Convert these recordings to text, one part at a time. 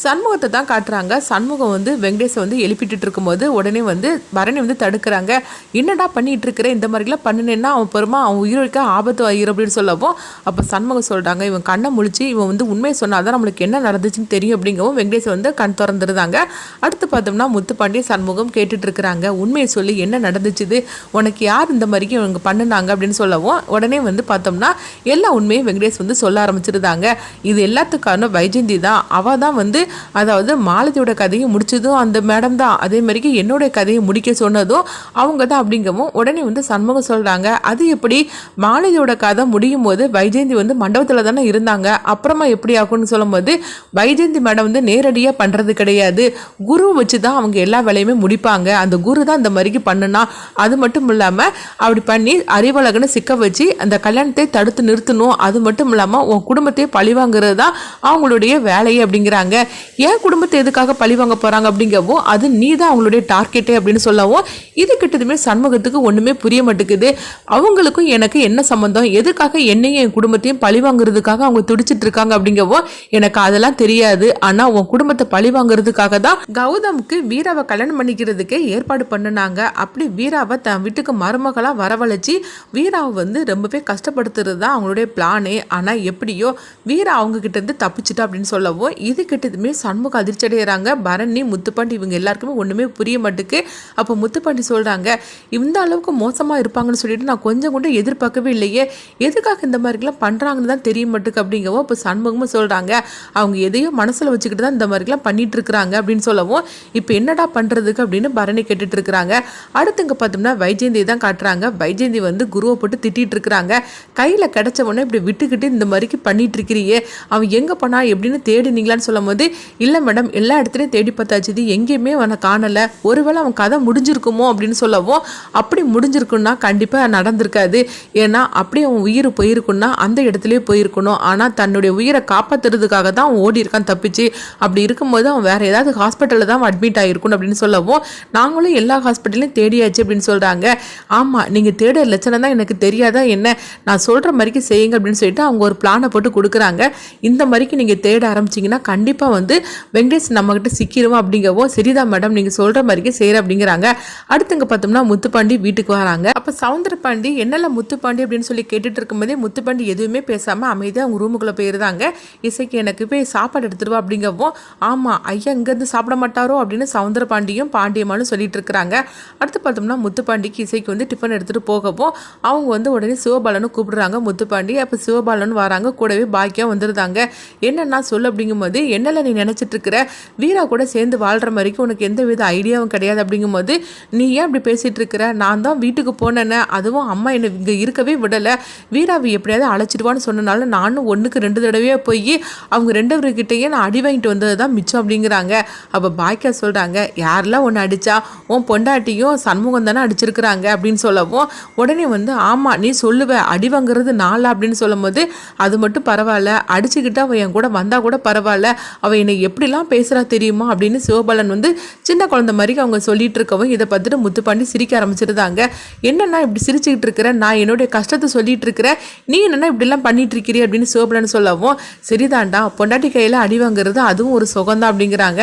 சண்முகத்தை தான் காட்டுறாங்க. சண்முகம் வந்து வெங்கடேஷை வந்து எழுப்பிட்டு இருக்கும்போது உடனே வந்து பரணி வந்து தடுக்கிறாங்க. என்னடா பண்ணிட்டு இருக்கிற? இந்த மாதிரிலாம் பண்ணினேன்னா அவன் பெருமா அவன் உயிரிழக்க ஆபத்து ஆயிரும் அப்படின்னு சொல்லவும் அப்போ சண்முகம் சொல்கிறாங்க இவன் கண்ணை முழிச்சு இவன் வந்து உண்மையை சொன்னாதான் நம்மளுக்கு என்ன நடந்துச்சுன்னு தெரியும் அப்படிங்கவும் வெங்கடேஷ் வந்து கண் திறந்துருந்தாங்க. அடுத்து பார்த்தோம்னா முத்துப்பாண்டி சண்முகம் கேட்டுட்டு இருக்கிறாங்க உண்மையை சொல்லி என்ன நடந்துச்சுது? உனக்கு யார் இந்த மாதிரிக்கு இவங்க பண்ணுனாங்க? அப்படின்னு சொல்லவும் உடனே வந்து பார்த்தோம்னா எல்லா உண்மையும் வெங்கடேஷ் வந்து சொல்ல ஆரம்பிச்சிருந்தாங்க. இது எல்லாத்துக்கான வைஜந்தி தான். அவள் தான் வந்து அதாவது மாலதியோட கதையை முடிச்சதும் அந்த மேடம் தான். அதே மாதிரிக்கு என்னோட கதையை முடிக்க சொன்னதும் அவங்க தான் அப்படிங்கவும் உடனே வந்து சண்முகம் சொல்கிறாங்க அது எப்படி? மாலதியோட கதை முடியும் போது வைஜெயந்தி வந்து மண்டபத்தில் தானே இருந்தாங்க. அப்புறமா எப்படி ஆகும்னு சொல்லும்போது வைஜெயந்தி மேடம் வந்து நேரடியாக பண்ணுறது கிடையாது. குரு வச்சு தான் அவங்க எல்லா வேலையுமே முடிப்பாங்க. அந்த குரு தான் இந்த மாதிரிக்கு பண்ணுனா. அது மட்டும் இல்லாமல் அப்படி பண்ணி அறிவழகனை சிக்க வச்சு அந்த கல்யாணத்தை தடுத்து நிறுத்தணும். அது மட்டும் இல்லாமல் உன் குடும்பத்தையே பழிவாங்கிறது தான் அவங்களுடைய வேலையை அப்படிங்கிறாங்க. ஏன் குடும்பத்தை எதுக்காக பழி வாங்க போகிறாங்க அப்படிங்கவும் அது நீ தான் அவங்களுடைய டார்கெட்டே அப்படின்னு சொல்லவும் இது கிட்டதுமே சண்முகத்துக்கு ஒன்றுமே புரிய மாட்டேங்குது. அவங்களுக்கும் எனக்கு என்ன சம்மந்தம் எதுக்காக என்னையும் என் குடும்பத்தையும் பழி வாங்குறதுக்காக அவங்க துடிச்சிட்டு இருக்காங்க அப்படிங்கவும் எனக்கு அதெல்லாம் தெரியாது. ஆனால் உன் குடும்பத்தை பழி வாங்குறதுக்காக தான் கௌதமுக்கு வீராவை கல்யாணம் பண்ணிக்கிறதுக்கே ஏற்பாடு பண்ணினாங்க. அப்படி வீராவை தன் வீட்டுக்கு மருமகளாக வரவழைச்சி வீராவை வந்து ரொம்பவே கஷ்டப்படுத்துறது தான் அவங்களுடைய பிளானே ஆனால் எப்படியோ வீரா அவங்க கிட்ட இருந்து தப்பிச்சிட்டா அப்படின்னு சொல்லவும் இது எல்லாருமே சண்முகம் அதிர்ச்சி அடைகிறாங்க பரணி முத்துப்பாண்டி இவங்க எல்லாருக்குமே ஒன்றுமே புரிய மாட்டுக்கு. அப்போ முத்துப்பாண்டி சொல்கிறாங்க இந்த அளவுக்கு மோசமாக இருப்பாங்கன்னு சொல்லிட்டு நான் கொஞ்சம் கூட எதிர்பார்க்கவே இல்லையே. எதுக்காக இந்த மாதிரிலாம் பண்ணுறாங்கன்னு தான் தெரிய மாட்டுக்கு அப்படிங்கவும் இப்போ சண்முகமும் சொல்கிறாங்க அவங்க எதையோ மனசில் வச்சுக்கிட்டு தான் இந்த மாதிரிலாம் பண்ணிட்டு இருக்கிறாங்க அப்படின்னு சொல்லவும் இப்போ என்னடா பண்ணுறதுக்கு அப்படின்னு பரணி கேட்டுட்டு இருக்கிறாங்க. அடுத்து இங்கே பார்த்தோம்னா வைஜெயந்தி தான் காட்டுறாங்க. வைஜெயந்தி வந்து குருவை போட்டு திட்டிட்டு இருக்கிறாங்க. கையில் கிடச்ச உடனே இப்படி விட்டுக்கிட்டு இந்த மாதிரிக்கு பண்ணிட்டு இருக்கிறியே. அவன் எங்கே போனா எப்படின்னு தேடினீங்களான்னு சொல்லும் போது இல்லை மேடம் எல்லா இடத்துலையும் தேடி பார்த்தாச்சு எங்கேயுமே அவனை காணலை. ஒருவேளை அவன் கதை முடிஞ்சிருக்குமோ? அப்படின்னு சொல்லவும் அப்படி முடிஞ்சிருக்குன்னா கண்டிப்பாக நடந்திருக்காது. ஏன்னா அப்படியே அவன் உயிர் போயிருக்குன்னா அந்த இடத்துலையே போயிருக்கணும். ஆனால் தன்னுடைய உயிரை காப்பாற்றுறதுக்காக தான் அவன் ஓடி இருக்கான் தப்பிச்சு. அப்படி இருக்கும்போது அவன் வேற ஏதாவது ஹாஸ்பிட்டலில் தான் அட்மிட் ஆகிருக்கணும் அப்படின்னு சொல்லவும் நாங்களும் எல்லா ஹாஸ்பிட்டலையும் தேடியாச்சு அப்படின்னு சொல்கிறாங்க ஆமாம் நீங்கள் தேட லட்சணம் தான் எனக்கு தெரியாதா என்ன? நான் சொல்கிற மாதிரிக்கு செய்யுங்க அப்படின்னு சொல்லிட்டு அவங்க ஒரு பிளானை போட்டு கொடுக்குறாங்க. இந்த மாதிரிக்கு நீங்கள் தேட ஆரம்பிச்சிங்கன்னா கண்டிப்பாக வந்து வந்து வெங்கடேஷ் நம்மக்கிட்ட சிக்கிடுவோம் அப்படிங்கவும் சரிதான் மேடம் நீங்கள் சொல்கிற மாதிரிக்கே செய்கிற அப்படிங்கிறாங்க. அடுத்து இங்கே பார்த்தோம்னா முத்துப்பாண்டி வீட்டுக்கு வராங்க. அப்போ சவுந்தரபாண்டி என்னெல்லாம் முத்துப்பாண்டி? அப்படின்னு சொல்லி கேட்டுட்டு இருக்கும்போதே முத்துப்பாண்டி எதுவுமே பேசாமல் அமைதியாக அவங்க ரூமுக்குள்ளே போயிருந்தாங்க. இசைக்கு எனக்கு போய் சாப்பாடு எடுத்துருவா அப்படிங்கவும் ஆமாம் ஐயா இங்கேருந்து சாப்பிட மாட்டாரோ? அப்படின்னு சவுந்தரபாண்டியும் பாண்டியம்மானும் சொல்லிட்டு இருக்கிறாங்க. அடுத்து பார்த்தோம்னா முத்துப்பாண்டிக்கு இசைக்கு வந்து டிஃபன் எடுத்துகிட்டு போகவும் அவங்க வந்து உடனே சிவபாலனும் கூப்பிடுறாங்க முத்துப்பாண்டி. அப்போ சிவபாலன் வராங்க கூடவே பாக்கியம் வந்துருந்தாங்க. என்னன்னா சொல்லு அப்படிங்கும்போது என்னல நீ நினச்சிட்ருக்கிற? வீரா கூட சேர்ந்து வாழ்கிற மாதிரிக்கு உனக்கு எந்த வித ஐடியாவும் கிடையாது அப்படிங்கும்போது நீ ஏன் அப்படி பேசிகிட்டு இருக்கிற நான் தான் வீட்டுக்கு போனேன்னு அதுவும் அம்மா என்னை இங்கே இருக்கவே விடலை. வீராவை எப்படியாவது அழைச்சிடுவான்னு சொன்னனால நானும் ஒன்றுக்கு ரெண்டு தடவையே போய் அவங்க ரெண்டுவர்கிட்டயே நான் அடி வாங்கிட்டு வந்தது தான் மிச்சம் அப்படிங்கிறாங்க. அப்போ பாக்கியா சொல்கிறாங்க யாரெல்லாம் ஒன்று அடித்தா உன் பொண்டாட்டியும் சண்முகம் தானே அடிச்சிருக்கிறாங்க? அப்படின்னு சொல்லவும் உடனே வந்து ஆமாம் நீ சொல்லுவ அடி வாங்குறது நாளா? அப்படின்னு சொல்லும்போது அது மட்டும் பரவாயில்ல அடிச்சுக்கிட்டா அவன் என் கூட வந்தால் கூட பரவாயில்ல அவள் என்னை எப்படிலாம் பேசுகிறா தெரியுமா அப்படின்னு சிவபாலன் வந்து சின்ன குழந்தை மாதிரி அவங்க சொல்லிட்டு இருக்கவும் இதை பார்த்துட்டு முத்துப்பாண்டி சிரிக்க ஆரம்பிச்சிருந்தாங்க. என்னென்னா இப்படி சிரிச்சுக்கிட்டு இருக்கிறேன் நான் என்னுடைய கஷ்டத்தை சொல்லிட்டு இருக்கிறேன் நீ என்னென்னா இப்படிலாம் பண்ணிட்டு இருக்கிறீ? அப்படின்னு சிவபாலன் சொல்லவும் சரிதான்டா பொண்டாட்டி கையில் அடி வாங்குறது அதுவும் ஒரு சுகந்தான் அப்படிங்கிறாங்க.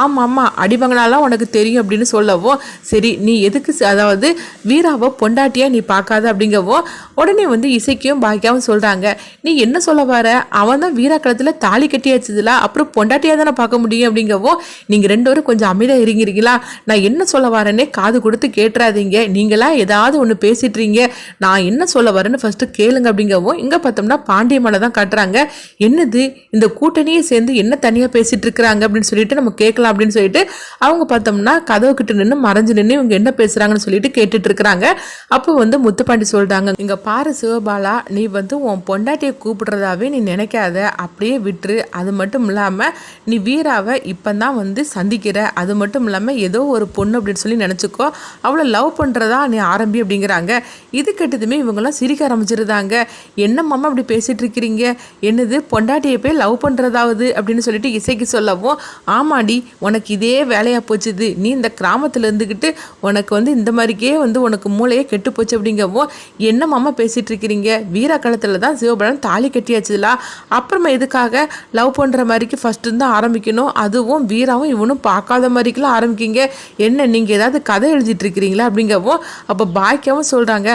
ஆமாம் ஆமாம் அடி வாங்கினாலாம் உனக்கு தெரியும் அப்படின்னு சொல்லவும் சரி நீ எதுக்கு அதாவது வீராவை பொண்டாட்டியா நீ பார்க்காத? அப்படிங்கவும் உடனே வந்து இசைக்கும் பாக்கியாவும் சொல்கிறாங்க நீ என்ன சொல்ல வர? அவன் தான் வீராக்களத்தில் தாலி கட்டியாச்சதுல அப்புறம் பொண்டாட்டியாக தானே பார்க்க முடியும் அப்படிங்கவோ நீங்கள் ரெண்டு பேரும் கொஞ்சம் அமைதியாக இருங்கிறீங்களா நான் என்ன சொல்ல வரேன்னே காது கொடுத்து கேட்டுறாதீங்க. நீங்களாம் ஏதாவது ஒன்று பேசிட்டுறீங்க நான் என்ன சொல்ல வரேன்னு ஃபஸ்ட்டு கேளுங்க அப்படிங்கவோ இங்கே பார்த்தோம்னா பாண்டியமலை தான் காட்டுறாங்க. என்னது? இந்த கூட்டணியே சேர்ந்து என்ன தனியாக பேசிட்டு இருக்கிறாங்க அப்படின்னு சொல்லிட்டு நம்ம கேட்கலாம் அப்படின்னு சொல்லிட்டு அவங்க பார்த்தோம்னா கதவு கிட்ட நின்று மறைஞ்சு நின்று இவங்க என்ன பேசுகிறாங்கன்னு சொல்லிட்டு கேட்டுட்டு இருக்கிறாங்க. அப்போ வந்து முத்துப்பாண்டி சொல்கிறாங்க இங்கே பாரு சிவபாலா நீ வந்து உன் பொண்டாட்டியை கூப்பிடுறதாவே நீ நினைக்காத. அப்படியே விட்டுரு. அது மட்டும் இல்லாமல் நீ வீராவை இப்போ தான் வந்து சந்திக்கிற. அது மட்டும் இல்லாமல் ஏதோ ஒரு பொண்ணு அப்படின்னு சொல்லி நினச்சிக்கோ. அவளை லவ் பண்ணுறதா நீ ஆரம்பி அப்படிங்கிறாங்க. இது கெட்டதுமே இவங்கெல்லாம் சிரிக்க ஆரம்பிச்சிருந்தாங்க. என்ன மாமா இப்படி பேசிகிட்டு இருக்கிறீங்க? என்னது பொண்டாட்டியை போய் லவ் பண்ணுறதாவது அப்படின்னு சொல்லிட்டு இசைக்கு சொல்லவும் ஆமாடி உனக்கு இதே வேலையாக போச்சுது. நீ இந்த கிராமத்தில் இருந்துக்கிட்டு உனக்கு வந்து இந்த மாதிரிக்கே வந்து உனக்கு மூளையே கெட்டு போச்சு அப்படிங்கவும் என்ன மாமா பேசிகிட்டு இருக்கிறீங்க? வீரா காலத்தில் தான் சிவபடம் தாலி கட்டியாச்சுல அப்புறமா எதுக்காக லவ் பண்ணுற மாதிரிக்கு ஃபஸ்ட்டு தான் ஆரம்பிக்கணும். அதுவும் வீராவும் இவனும் பார்க்காத மாதிரிக்கெல்லாம் ஆரம்பிக்கிங்க. என்ன நீங்கள் ஏதாவது கதை எழுதிட்டு இருக்கிறீங்களா அப்படிங்கவும் அப்போ பாக்கியாவும் சொல்கிறாங்க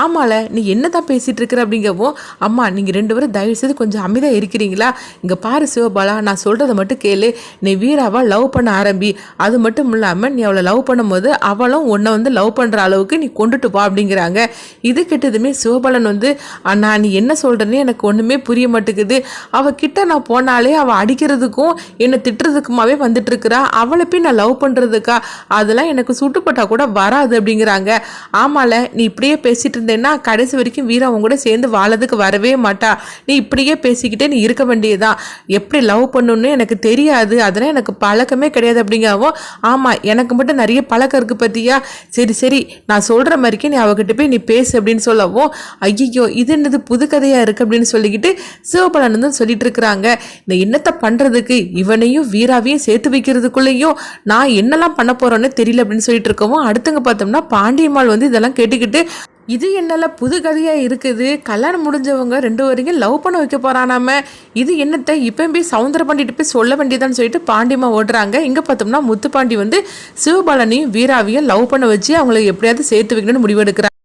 ஆமால நீ என்ன தான் பேசிகிட்டு இருக்கிற அப்படிங்கவும் அம்மா நீங்கள் ரெண்டு பேரும் தயவு செய்து கொஞ்சம் அமைதியாக இருக்கிறீங்களா? இங்கே பாரு சிவபாலா நான் சொல்கிறத மட்டும் கேளு. நீ வீராவை லவ் பண்ண ஆரம்பி. அது மட்டும் இல்லாமல் நீ அவளை லவ் பண்ணும்போது அவளும் உன்னை வந்து லவ் பண்ணுற அளவுக்கு நீ கொண்டுட்டு போ அப்படிங்கிறாங்க. இது கிட்டதுமே சிவபாலன் வந்து நான் நீ என்ன சொல்கிறேன்னு எனக்கு ஒன்றுமே புரிய மாட்டேங்குது. அவகிட்ட நான் போனாலே அவள் அடிக்கிறதுக்கு அடிக்கிறதுக்கும் என்னை திட்டுறதுக்குமாவே வந்துட்டு இருக்கிறா அவளை போய் நான் லவ் பண்ணுறதுக்கா அதெல்லாம் எனக்கு சுட்டுப்பட்டா கூட வராது அப்படிங்கிறாங்க. ஆமால நீ இப்படியே பேசிட்டு இருந்தேன்னா கடைசி வரைக்கும் வீரா அவங்க கூட சேர்ந்து வாழறதுக்கு வரவே மாட்டா. நீ இப்படியே பேசிக்கிட்டே நீ இருக்க வேண்டியதுதான். எப்படி லவ் பண்ணணும்னு எனக்கு தெரியாது. அதெல்லாம் எனக்கு பழக்கமே கிடையாது அப்படிங்கவும் ஆமாம் எனக்கு மட்டும் நிறைய பழக்கம் இருக்குது பத்தியா? சரி சரி நான் சொல்கிற மாதிரிக்கே நீ அவகிட்ட போய் நீ பேசு அப்படின்னு சொல்லவும் ஐயோ இது என்னது புது கதையாக இருக்குது அப்படின்னு சொல்லிக்கிட்டு சிவபலன் சொல்லிட்டு இருக்கிறாங்க இந்த என்னத்தை பண்ணுறதுக்கு இவனையும் வீராவையும் சேர்த்து வைக்கிறதுக்குள்ளேயும் நான் என்னெல்லாம் பண்ண போறேன்னு தெரியல அப்படின்னு சொல்லிட்டு இருக்கவும் அடுத்தங்க பார்த்தோம்னா பாண்டியம்மாள் வந்து இதெல்லாம் கேட்டுக்கிட்டு இது என்னெல்லாம் புது கதையாக இருக்குது. கல்யாணம் முடிஞ்சவங்க ரெண்டு வரைக்கும் லவ் பண்ண வைக்க போகிறானாம இது என்னத்தை? இப்போ போய் சவுந்தர பாண்டிட்டு போய் சொல்ல வேண்டியதான்னு சொல்லிட்டு பாண்டியம்மா ஓடுறாங்க. இங்கே பார்த்தோம்னா முத்துப்பாண்டி வந்து சிவபாலனையும் வீராவையும் லவ் பண்ண வச்சு அவங்களை எப்படியாவது சேர்த்து வைக்கணும்னு முடிவெடுக்கிறாங்க.